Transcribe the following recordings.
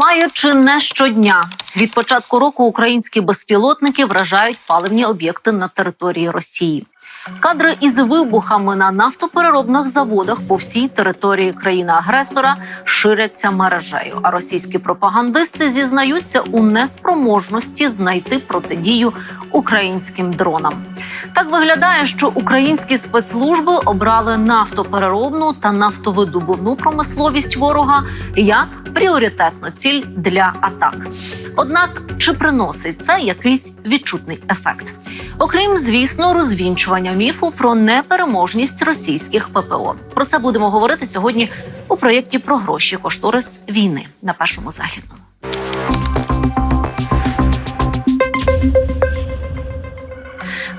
Палає чи не щодня. Від початку року українські безпілотники вражають паливні об'єкти на території Росії. Кадри із вибухами на нафтопереробних заводах по всій території країни-агресора ширяться мережею. А російські пропагандисти зізнаються у неспроможності знайти протидію українським дронам. Так виглядає, що українські спецслужби обрали нафтопереробну та нафтовидобувну промисловість ворога як пріоритетну ціль для атак. Однак чи приносить це якийсь відчутний ефект? Окрім, звісно, розвінчування міфу про непереможність російських ППО. Про це будемо говорити сьогодні у проєкті про гроші кошторис війни на першому західному.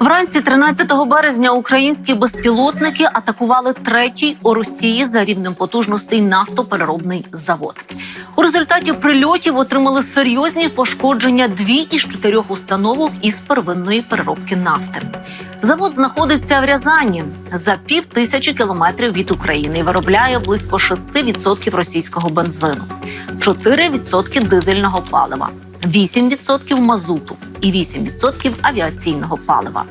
Вранці 13 березня українські безпілотники атакували третій у Росії за рівнем потужностей нафтопереробний завод. У результаті прильотів отримали серйозні пошкодження дві із чотирьох установок із первинної переробки нафти. Завод знаходиться в Рязані за пів тисячі кілометрів від України і виробляє близько 6% російського бензину, 4% дизельного палива. 8% мазуту і 8% авіаційного палива.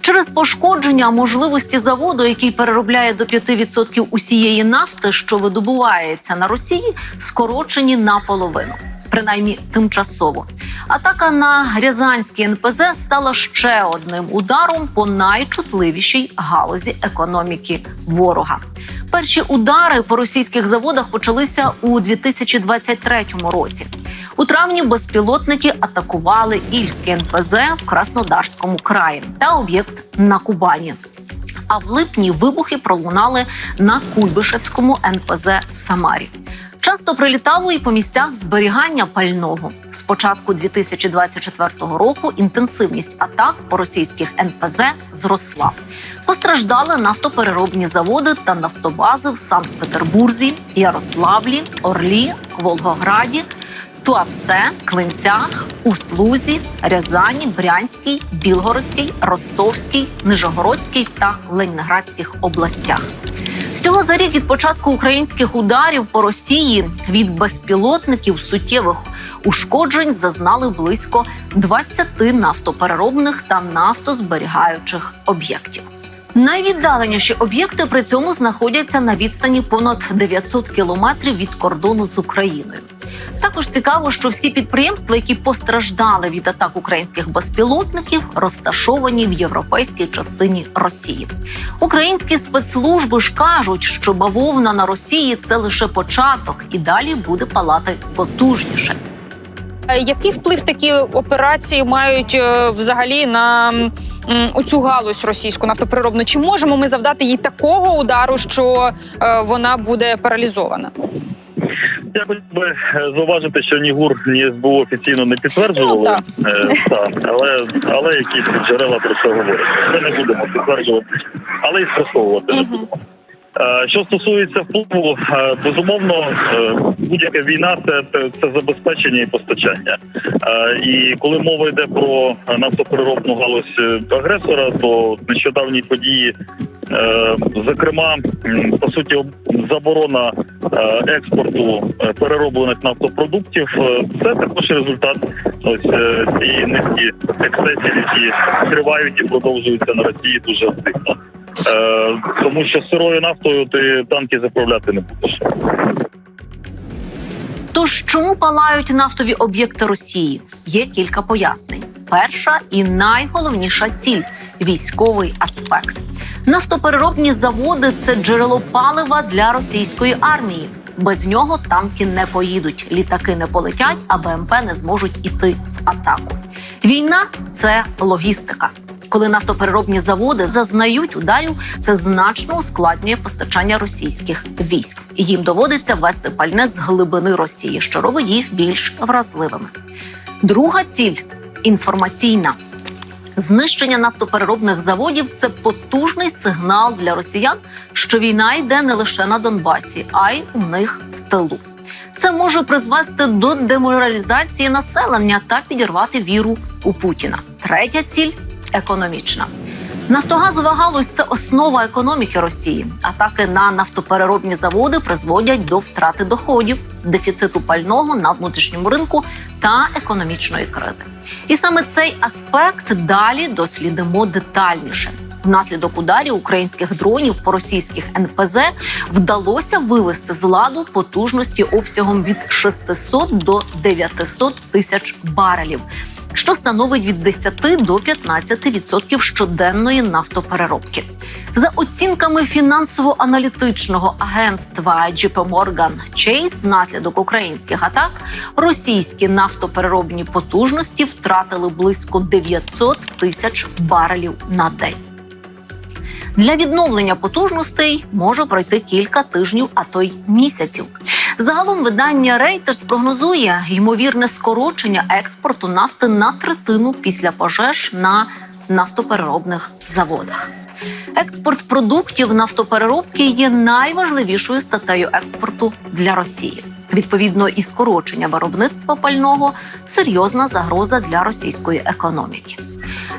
Через пошкодження можливості заводу, який переробляє до 5% усієї нафти, що видобувається на Росії, скорочені наполовину. Принаймні тимчасово атака на Рязанський НПЗ стала ще одним ударом по найчутливішій галузі економіки ворога. Перші удари по російських заводах почалися у 2023 році. У травні безпілотники атакували Ільське НПЗ в Краснодарському краї та об'єкт на Кубані. А в липні вибухи пролунали на Куйбишевському НПЗ в Самарі. Часто прилітало і по місцях зберігання пального. З початку 2024 року інтенсивність атак по російських НПЗ зросла. Постраждали нафтопереробні заводи та нафтобази в Санкт-Петербурзі, Ярославлі, Орлі, Волгограді. Туапсе, Клинцях, Усть-Лузі, Рязані, Брянській, Білгородській, Ростовській, Нижогородській та Ленінградських областях. Всього за рік від початку українських ударів по Росії від безпілотників суттєвих ушкоджень зазнали близько 20 нафтопереробних та нафтозберігаючих об'єктів. Найвіддаленіші об'єкти при цьому знаходяться на відстані понад 900 кілометрів від кордону з Україною. Також цікаво, що всі підприємства, які постраждали від атак українських безпілотників, розташовані в європейській частині Росії. Українські спецслужби ж кажуть, що бавовна на Росії це лише початок, і далі буде палати потужніше. Е, Який вплив такі операції мають е, взагалі на м, цю галузь російську нафтоприробну. Чи можемо ми завдати їй такого удару, що е, вона буде паралізована? Я хотів би е, зауважити, що ні ГУР, ні СБУ офіційно не Ну, підтверджували, так. е, та, але, але якісь джерела про це говорять. Ми не будемо підтверджувати, але і спростовувати. Е, Що стосується впливу, е, безумовно, е, будь-яка війна це, це, забезпечення і постачання. Е, І коли мова йде про нафтопереробну галузь е, агресора, то нещодавні події, е, зокрема, по суті, заборона е, експорту е, перероблених нафтопродуктів, е, це також результат ось е, цієї низки ексцесів, які тривають і продовжуються на Росії дуже активно. Е, тому що сирою нафтою ти танки заправляти не будеш. Тож чому палають нафтові об'єкти Росії? Є кілька пояснень. Перша і найголовніша ціль військовий аспект. Нафтопереробні заводи це джерело палива для російської армії. Без нього танки не поїдуть, літаки не полетять, а БМП не зможуть іти в атаку. Війна це логістика. Коли нафтопереробні заводи зазнають ударів, це значно ускладнює постачання російських військ. Їм доводиться вести пальне з глибини Росії, що робить їх більш вразливими. Друга ціль інформаційна. Знищення нафтопереробних заводів це потужний сигнал для росіян, що війна йде не лише на Донбасі, а й у них в тилу. Це може призвести до деморалізації населення та підірвати віру у Путіна. Третя ціль економічна. Нафтогазова галузь це основа економіки Росії. Атаки на нафтопереробні заводи призводять до втрати доходів, дефіциту пального на внутрішньому ринку та економічної кризи. І саме цей аспект далі дослідимо детальніше. Внаслідок ударів українських дронів по російських НПЗ вдалося вивести з ладу потужності обсягом від 600 до 900 тисяч барелів, що становить від 10 до 15% щоденної нафтопереробки. За оцінками фінансово-аналітичного агентства JP Morgan Chase, внаслідок українських атак російські нафтопереробні потужності втратили близько 900 тисяч барелів на день. Для відновлення потужностей може пройти кілька тижнів, а то й місяців. Загалом видання Reuters прогнозує ймовірне скорочення експорту нафти на третину після пожеж на нафтопереробних заводах. Експорт продуктів нафтопереробки є найважливішою статтею експорту для Росії. Відповідно, і скорочення виробництва пального серйозна загроза для російської економіки.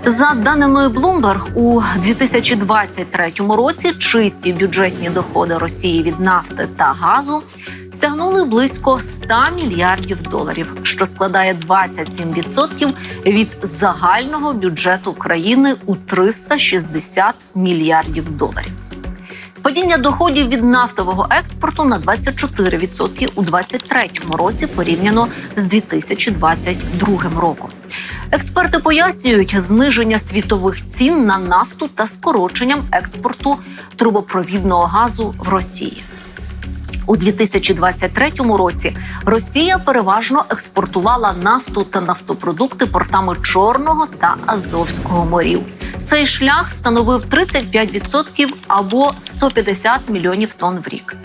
За даними Bloomberg, у 2023 році чисті бюджетні доходи Росії від нафти та газу сягнули близько 100 мільярдів доларів, що складає 27% від загального бюджету країни у 360 мільярдів доларів. Падіння доходів від нафтового експорту на 24% у 2023 році порівняно з 2022 роком. Експерти пояснюють зниження світових цін на нафту та скороченням експорту трубопровідного газу в Росії. У 2023 році Росія переважно експортувала нафту та нафтопродукти портами Чорного та Азовського морів. Цей шлях становив 35% або 150 мільйонів тонн в рік.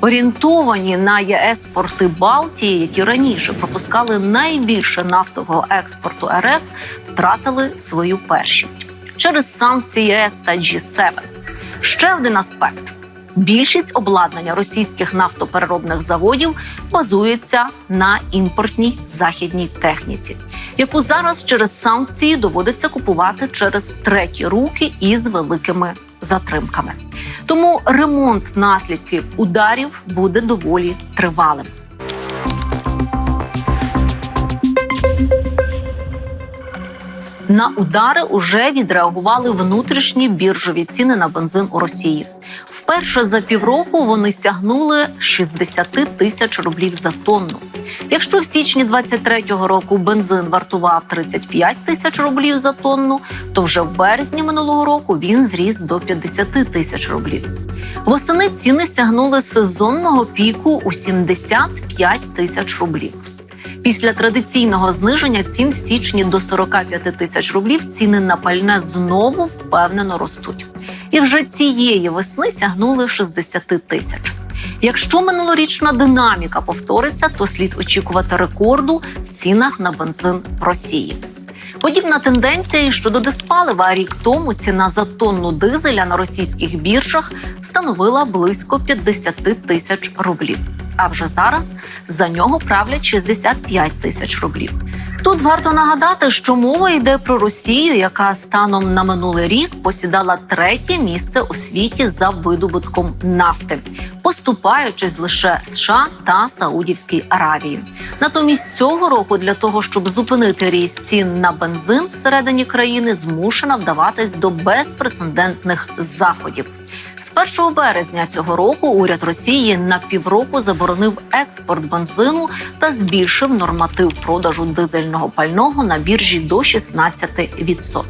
Орієнтовані на ЄС порти Балтії, які раніше пропускали найбільше нафтового експорту РФ, втратили свою першість через санкції ЄС та G7. Ще один аспект. Більшість обладнання російських нафтопереробних заводів базується на імпортній західній техніці, яку зараз через санкції доводиться купувати через треті руки із великими затримками. Тому ремонт наслідків ударів буде доволі тривалим. На удари уже відреагували внутрішні біржові ціни на бензин у Росії. Вперше за півроку вони сягнули 60 тисяч рублів за тонну. Якщо в січні 23-го року бензин вартував 35 тисяч рублів за тонну, то вже в березні минулого року він зріс до 50 тисяч рублів. Восени ціни сягнули сезонного піку у 75 тисяч рублів. Після традиційного зниження цін в січні до 45 тисяч рублів ціни на пальне знову впевнено ростуть. І вже цієї весни сягнули 60 тисяч. Якщо минулорічна динаміка повториться, то слід очікувати рекорду в цінах на бензин Росії. Подібна тенденція і щодо диспалива. Рік тому ціна за тонну дизеля на російських біржах становила близько 50 тисяч рублів. А вже зараз за нього правлять 65 тисяч рублів. Тут варто нагадати, що мова йде про Росію, яка станом на минулий рік посідала третє місце у світі за видобутком нафти, поступаючись лише США та Саудівській Аравії. Натомість цього року для того, щоб зупинити ріст цін на бензин всередині країни, змушена вдаватись до безпрецедентних заходів. З 1 березня цього року уряд Росії на півроку заборонив експорт бензину та збільшив норматив продажу дизельного пального на біржі до 16%.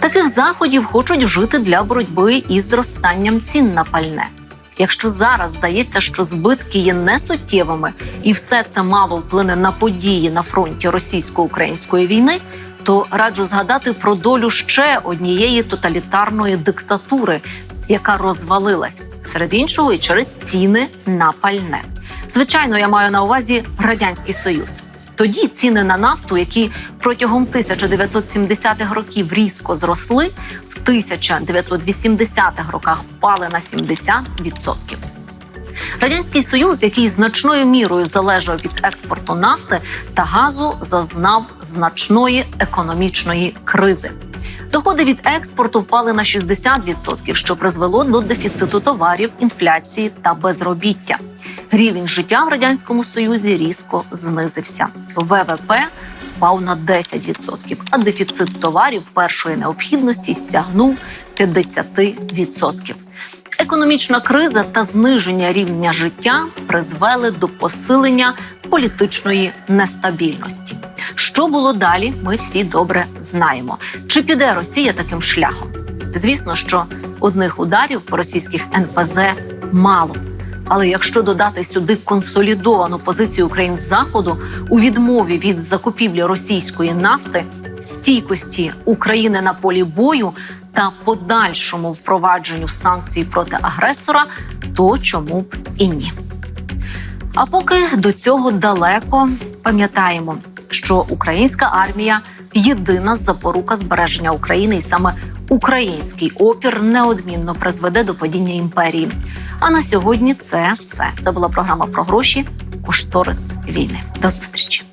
Таких заходів хочуть вжити для боротьби із зростанням цін на пальне. Якщо зараз здається, що збитки є несуттєвими, і все це мало вплине на події на фронті російсько-української війни, то раджу згадати про долю ще однієї тоталітарної диктатури, яка розвалилась серед іншого і через ціни на пальне. Звичайно, я маю на увазі радянський союз. Тоді ціни на нафту, які протягом 1970-х років різко зросли, в 1980-х роках впали на 70%. Радянський Союз, який значною мірою залежав від експорту нафти та газу, зазнав значної економічної кризи. Доходи від експорту впали на 60%, що призвело до дефіциту товарів, інфляції та безробіття. Рівень життя в радянському союзі різко знизився. ВВП впав на 10%, а дефіцит товарів першої необхідності сягнув 50%. Економічна криза та зниження рівня життя призвели до посилення політичної нестабільності. Що було далі, ми всі добре знаємо. Чи піде Росія таким шляхом? Звісно, що одних ударів по російських НПЗ мало. Але якщо додати сюди консолідовану позицію України з заходу у відмові від закупівлі російської нафти, стійкості України на полі бою та подальшому впровадженню санкцій проти агресора, то чому б і ні? А поки до цього далеко пам'ятаємо, що українська армія єдина запорука збереження України, і саме український опір неодмінно призведе до падіння імперії. А на сьогодні це все. Це була програма про гроші. Кошторис війни. До зустрічі.